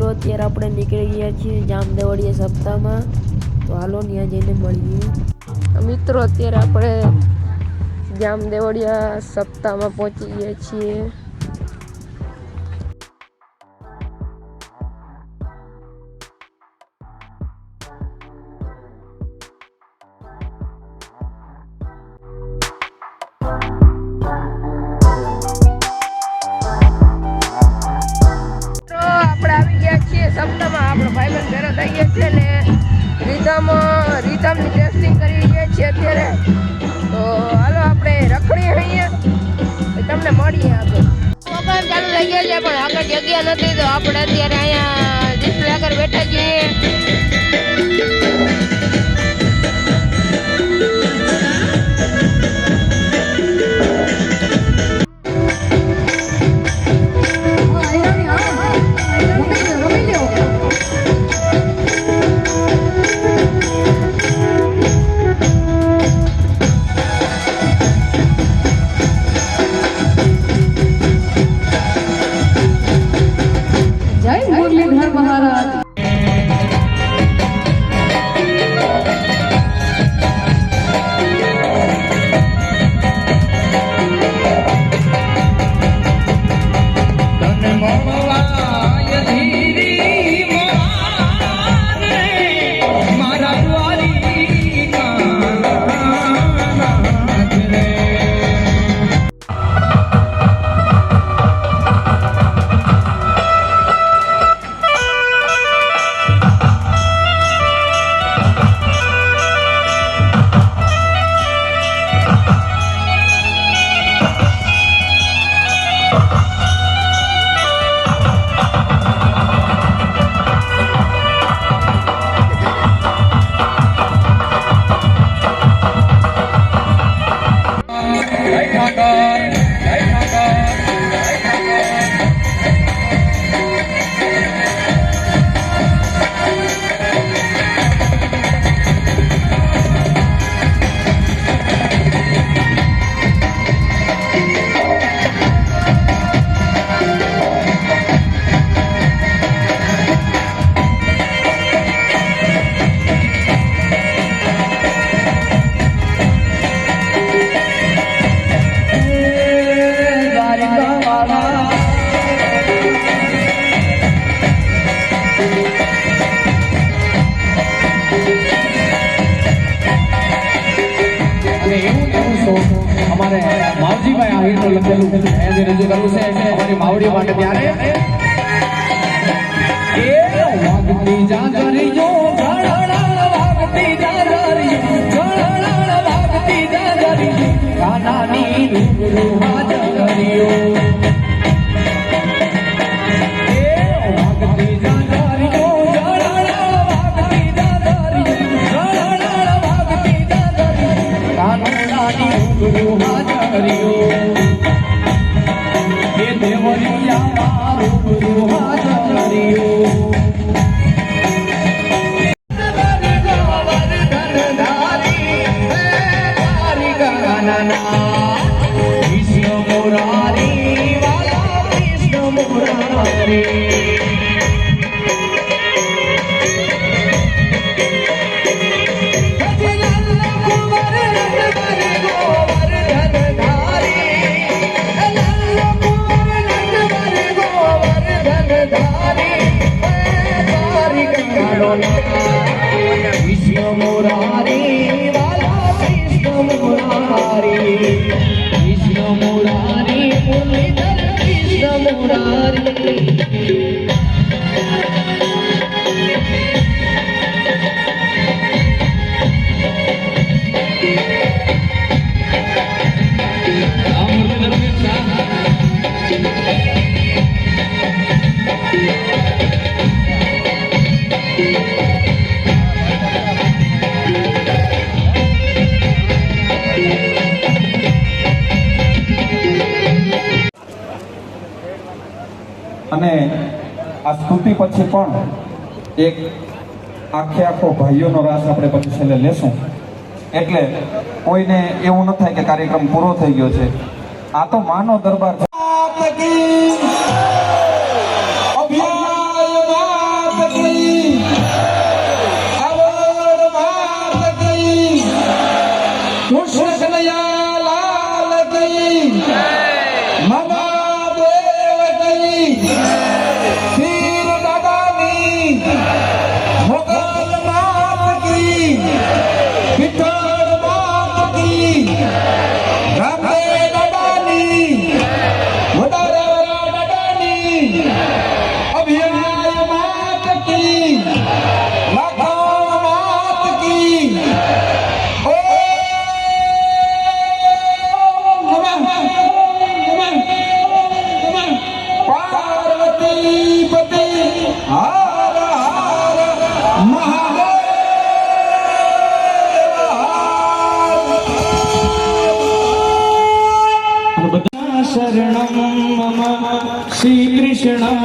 મિત્રો, અત્યારે આપણે નીકળી ગયા છીએ જામદેવડીયા સપ્તાહમાં. તો હાલો, ત્યાં જઈને મળીએ. મિત્રો, અત્યારે આપણે જામદેવડિયા સપ્તાહમાં પહોંચી ગયા છીએ. નથી તો આપણે અત્યારે અહીંયા ડિસ્પ્લે આગળ બેઠા છીએ. हर महाराज જય દેવરિયા રૂબરૂ હાજરીઓ વિશ્વ મુરારી પછી પણ એક આખે આખો ભાઈઓનો રાસ આપણે પછી છેલ્લે લેશું. એટલે કોઈને એવું ન થાય કે કાર્યક્રમ પૂરો થઈ ગયો છે. આ તો માનો દરબાર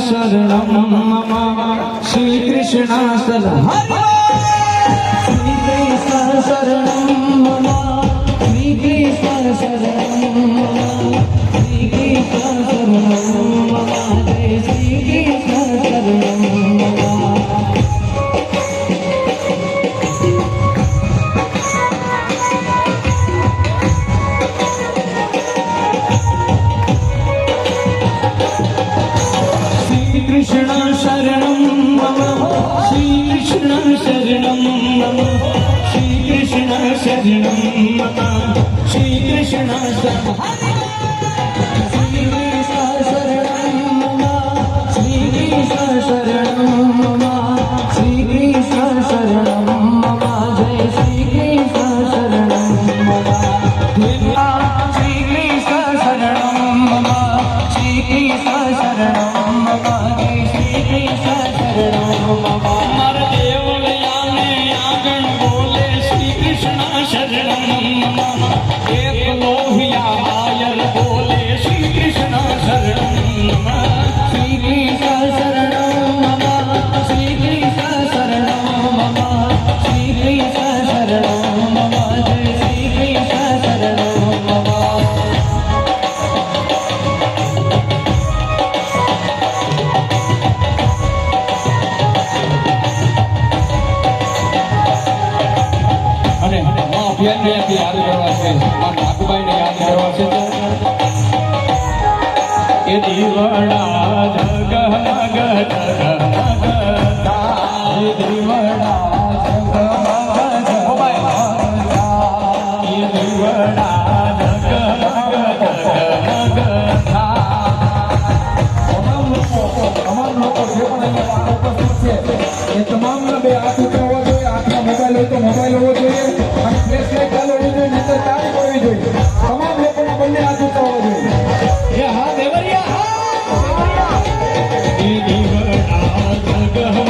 શરણમ મમ શ્રી કૃષ્ણ સદ હરે श्रीकृष्ण शरणं मम श्रीकृष्ण शरणं मम श्रीकृष्ण शरणं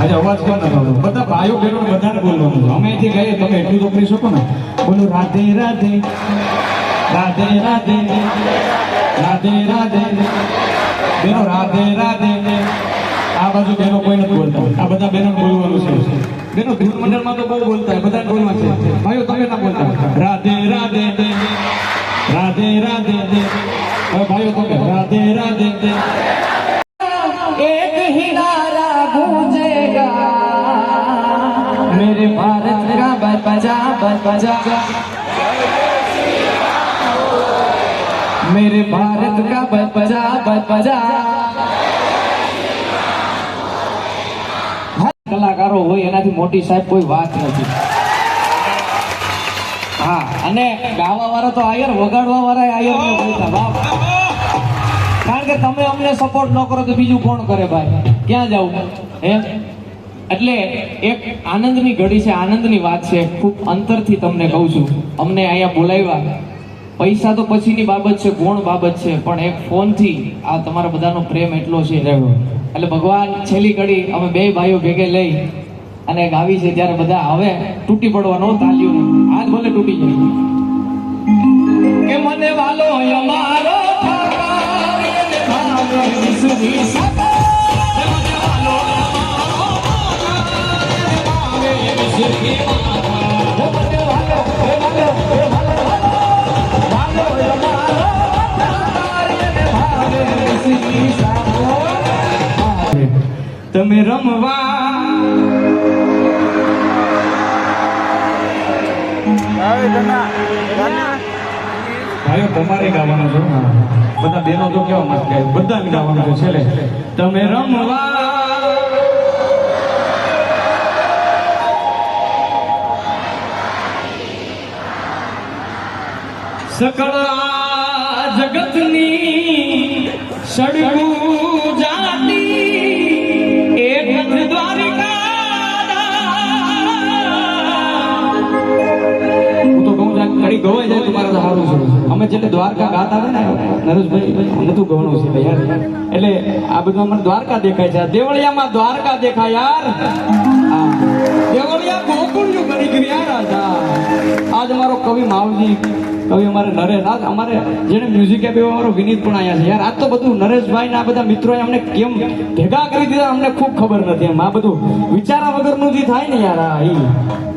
આજે અવાજ કોણ હતો બધા ભાઈઓ બહેનો બધાને બોલવાનું અમે અહીંથી ગઈએ તમે એટલું તો કરી શકો ને? બોલો, રાધે રાધે. રાધે રાધે. રાધે રાધે. બેનો રાધે રાધે. આ બાજુ બેનો કોઈ નથી બોલતા. આ બધા બેનો બોલવાનું છે. બેનો ધૂન મંડળમાં તો બહુ બોલતા. બધા બોલવા છે. ભાઈઓ, તમે ના બોલતા. રાધે રાધે. રાધે રાધે. હવે ભાઈઓ, તમે રાધે રાધે. बज बजा बज बजा मेरे भारत का बज बजा बज बजा કલાકારો હોય એનાથી મોટી સાહેબ કોઈ વાત નથી હા અને ગાવા વાળા તો આયર વગાડવા વાળા આયર નહીં બોલતા બાપ કારણ કે તમે અમને સપોર્ટ ન કરો તો બીજું કોણ કરે ભાઈ ક્યાં જવું હે એટલે એક આનંદની ઘડી છે આનંદની વાત છે. ખૂબ અંતરથી તમને કહું છું. અમને અહીંયા બોલાવ્યા. પૈસા તો પછીની બાબત છે ગુણ બાબત છે પણ એક ફોનથી આ તમારા બધાનો પ્રેમ એટલો છે. રહ્યો એટલે ભગવાન છેલ્લી ઘડી અમે બે ભાઈઓ ભેગે લઈ અને ગાવી છે ત્યારે બધા હવે તૂટી પડવાનો તાલ્યો હાથ ભલે તૂટી જાય. કે મને વાલો અમારો તમે રમવા. ભાઈઓ તમારે ગાવાનું છો. બધા બેનો તો કેવા મસ્ત બધાને ગાવાનું છે તમે રમવા. સકળા જગતની સડગું હું તો કહું છું કડી ગવાઈ છે. અમે જેટલે દ્વારકા ગાતા હતા ને, નરેશભાઈ નતું ગવાનું છે એટલે આ બધું અમને દ્વારકા દેખાય છે. દેવળિયામાં દ્વારકા દેખાય યાર. દેવળિયા દેવળિયા ગોકુળિયું કરી ગયા રાજા આજ મારો કવિ માવજી કવિ અમારે નરેશ આજ અમારે જેને મ્યુઝિક આપ્યું અમારો વિનીત પણ અહીંયા છે. યાર આજ તો બધું નરેશભાઈ ના બધા મિત્રોએ અમને કેમ ભેગા કરી દીધા, અમને ખૂબ ખબર નથી એમ. આ બધું વિચારા વગરનું જે થાય ને યાર, આ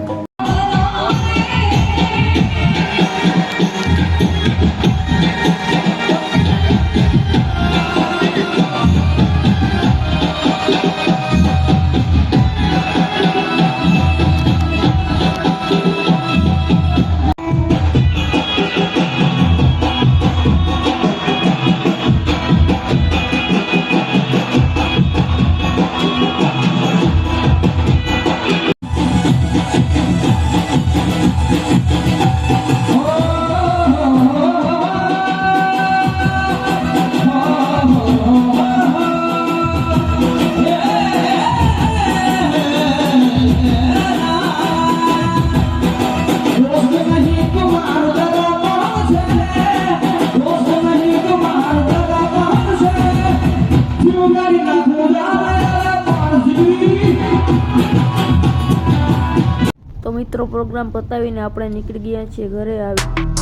પ્રોગ્રામ પતાવીને આપણે નીકળી ગયા છીએ ઘરે આવી.